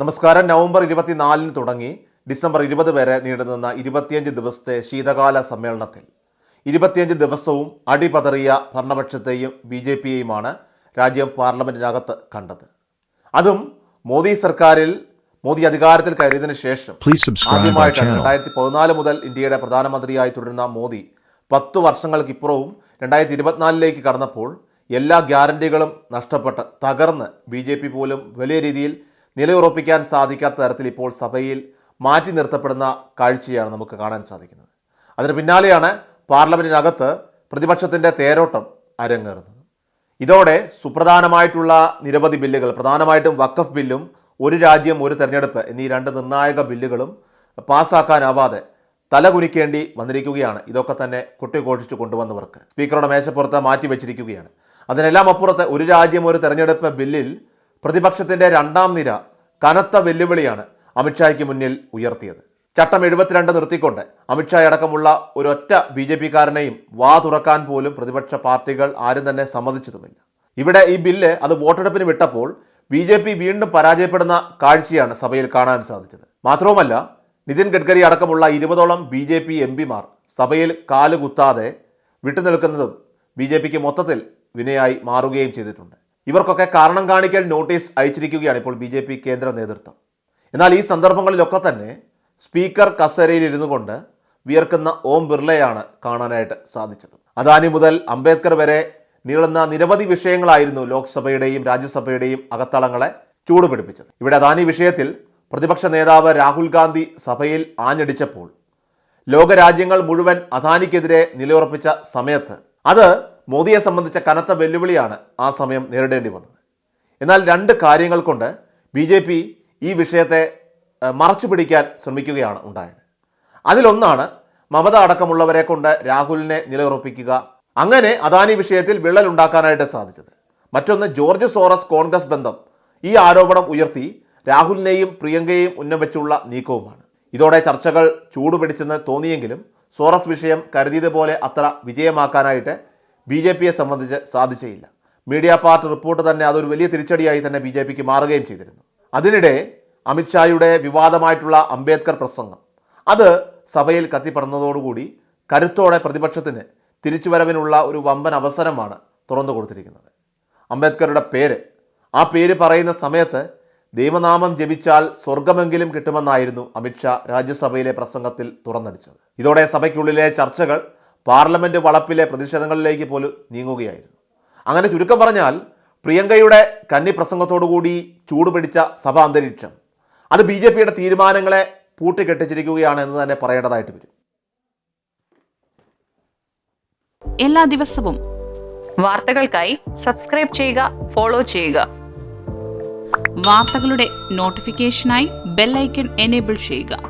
നമസ്കാരം. നവംബർ ഇരുപത്തിനാലിന് തുടങ്ങി ഡിസംബർ ഇരുപത് വരെ നീണ്ടുനിന്ന ഇരുപത്തിയഞ്ച് ദിവസത്തെ ശീതകാല സമ്മേളനത്തിൽ ഇരുപത്തിയഞ്ച് ദിവസവും അടിപതറിയ ഭരണപക്ഷത്തെയും ബി ജെ പിയെയുമാണ് രാജ്യം പാർലമെന്റിനകത്ത് കണ്ടത്. അതും മോദി സർക്കാരിൽ മോദി അധികാരത്തിൽ കയറിയതിനു ശേഷം ആദ്യമായിട്ടാണ് രണ്ടായിരത്തി പതിനാല് മുതൽ ഇന്ത്യയുടെ പ്രധാനമന്ത്രിയായി തുടരുന്ന മോദി പത്ത് വർഷങ്ങൾക്കിപ്പുറവും രണ്ടായിരത്തി ഇരുപത്തിനാലിലേക്ക് കടന്നപ്പോൾ എല്ലാ ഗ്യാരണ്ടികളും നഷ്ടപ്പെട്ട് തകർന്ന് ബി ജെ പി പോലും വലിയ രീതിയിൽ നിലയുറപ്പിക്കാൻ സാധിക്കാത്ത തരത്തിൽ ഇപ്പോൾ സഭയിൽ മാറ്റി നിർത്തപ്പെടുന്ന കാഴ്ചയാണ് നമുക്ക് കാണാൻ സാധിക്കുന്നത്. അതിന് പിന്നാലെയാണ് പാർലമെന്റിനകത്ത് പ്രതിപക്ഷത്തിന്റെ തേരോട്ടം അരങ്ങേറുന്നത്. ഇതോടെ സുപ്രധാനമായിട്ടുള്ള നിരവധി ബില്ലുകൾ പ്രധാനമായിട്ടും വഖഫ് ബില്ലും ഒരു രാജ്യം ഒരു തെരഞ്ഞെടുപ്പ് എന്നീ രണ്ട് നിർണായക ബില്ലുകളും പാസ്സാക്കാനാവാതെ തലകുനിക്കേണ്ടി വന്നിരിക്കുകയാണ്. ഇതൊക്കെ തന്നെ കുട്ടികോഷിച്ച് കൊണ്ടുവന്നവർക്ക്. സ്പീക്കറുടെ മേശപ്പുറത്ത് മാറ്റിവെച്ചിരിക്കുകയാണ്. അതിനെല്ലാം അപ്പുറത്ത് ഒരു രാജ്യം ഒരു തെരഞ്ഞെടുപ്പ് ബില്ലിൽ പ്രതിപക്ഷത്തിന്റെ രണ്ടാം നിര കനത്ത വെല്ലുവിളിയാണ് അമിത്ഷായ്ക്ക് മുന്നിൽ ഉയർത്തിയത്. ചട്ടം എഴുപത്തിരണ്ട് നിർത്തിക്കൊണ്ട് അമിത്ഷാ അടക്കമുള്ള ഒരൊറ്റ ബി ജെ പിക്കാരനെയും വാ തുറക്കാൻ പോലും പ്രതിപക്ഷ പാർട്ടികൾ ആരും തന്നെ സമ്മതിച്ചതുമില്ല. ഇവിടെ ഈ ബില്ല് അത് വോട്ടെടുപ്പിന് വിട്ടപ്പോൾ ബി ജെ പി വീണ്ടും പരാജയപ്പെടുന്ന കാഴ്ചയാണ് സഭയിൽ കാണാൻ സാധിച്ചത്. മാത്രവുമല്ല നിതിൻ ഗഡ്കരി അടക്കമുള്ള ഇരുപതോളം ബി ജെ പി എം പിമാർ സഭയിൽ കാലുകുത്താതെ വിട്ടുനിൽക്കുന്നതും ബി ജെ പിക്ക് മൊത്തത്തിൽ വിനയായി മാറുകയും ചെയ്തിട്ടുണ്ട്. ഇവർക്കൊക്കെ കാരണം കാണിക്കൽ നോട്ടീസ് അയച്ചിരിക്കുകയാണ് ഇപ്പോൾ ബി ജെ പി കേന്ദ്ര നേതൃത്വം. എന്നാൽ ഈ സന്ദർഭങ്ങളിലൊക്കെ തന്നെ സ്പീക്കർ കസേരയിൽ ഇരുന്നു കൊണ്ട് വിയർക്കുന്ന ഓം ബിർളയാണ് കാണാനായിട്ട് സാധിച്ചത്. അദാനി മുതൽ അംബേദ്കർ വരെ നീളുന്ന നിരവധി വിഷയങ്ങളായിരുന്നു ലോക്സഭയുടെയും രാജ്യസഭയുടെയും അകത്തളങ്ങളെ ചൂടുപിടിപ്പിച്ചത്. ഇവിടെ അദാനി വിഷയത്തിൽ പ്രതിപക്ഷ നേതാവ് രാഹുൽ ഗാന്ധി സഭയിൽ ആഞ്ഞടിച്ചപ്പോൾ ലോകരാജ്യങ്ങൾ മുഴുവൻ അദാനിക്കെതിരെ നിലയുറപ്പിച്ച സമയത്ത് അത് മോദിയെ സംബന്ധിച്ച കനത്ത വെല്ലുവിളിയാണ് ആ സമയം നേരിടേണ്ടി വന്നത്. എന്നാൽ രണ്ട് കാര്യങ്ങൾ കൊണ്ട് ബി ജെ പി ഈ വിഷയത്തെ മറച്ചു പിടിക്കാൻ ശ്രമിക്കുകയാണ് ഉണ്ടായത്. അതിലൊന്നാണ് മമത അടക്കമുള്ളവരെ കൊണ്ട് രാഹുലിനെ നിലയുറപ്പിക്കുക. അങ്ങനെ അദാനി വിഷയത്തിൽ വിള്ളൽ ഉണ്ടാക്കാനായിട്ട് സാധിച്ചത്. മറ്റൊന്ന് ജോർജ് സോറസ് കോൺഗ്രസ് ബന്ധം. ഈ ആരോപണം ഉയർത്തി രാഹുലിനെയും പ്രിയങ്കയെയും ഉന്നം വെച്ചുള്ള നീക്കവുമാണ്. ഇതോടെ ചർച്ചകൾ ചൂടുപിടിച്ചെന്ന് തോന്നിയെങ്കിലും സോറസ് വിഷയം കരുതിയതുപോലെ അത്ര വിജയമാക്കാനായിട്ട് ബി ജെ പിയെ സംബന്ധിച്ച് സാധിച്ചയില്ല. മീഡിയ പാർട്ട് റിപ്പോർട്ട് തന്നെ അതൊരു വലിയ തിരിച്ചടിയായി തന്നെ ബി ജെ പിക്ക് മാറുകയും ചെയ്തിരുന്നു. അതിനിടെ അമിത്ഷായുടെ വിവാദമായിട്ടുള്ള അംബേദ്കർ പ്രസംഗം. അത് സഭയിൽ കത്തിപ്പറന്നതോടുകൂടി കരുത്തോടെ പ്രതിപക്ഷത്തിന് തിരിച്ചുവരവിനുള്ള ഒരു വമ്പൻ അവസരമാണ് തുറന്നു കൊടുത്തിരിക്കുന്നത്. അംബേദ്കറുടെ പേര്. ആ പേര് പറയുന്ന സമയത്ത് ദൈവനാമം ജപിച്ചാൽ സ്വർഗമെങ്കിലും കിട്ടുമെന്നായിരുന്നു അമിത്ഷാ രാജ്യസഭയിലെ പ്രസംഗത്തിൽ തുറന്നടിച്ചത്. ഇതോടെ സഭയ്ക്കുള്ളിലെ ചർച്ചകൾ പാർലമെന്റ് വളപ്പിലെ പ്രതിഷേധങ്ങളിലേക്ക് പോലും നീങ്ങുകയായിരുന്നു. അങ്ങനെ ചുരുക്കം പറഞ്ഞാൽ പ്രിയങ്കയുടെ കന്നി പ്രസംഗത്തോടുകൂടി ചൂടുപിടിച്ച സഭാ അന്തരീക്ഷം. അത് ബി ജെ പിയുടെ തീരുമാനങ്ങളെ പൂട്ടിക്കെട്ടിച്ചിരിക്കുകയാണ് എന്ന് തന്നെ പറയേണ്ടതായിട്ട് വരും. എല്ലാ ദിവസവും വാർത്തകൾക്കായി സബ്സ്ക്രൈബ് ചെയ്യുക ഫോളോ ചെയ്യുക. വാർത്തകളുടെ നോട്ടിഫിക്കേഷനായി ബെല്ലൈക്കൺ എനേബിൾ ചെയ്യുക.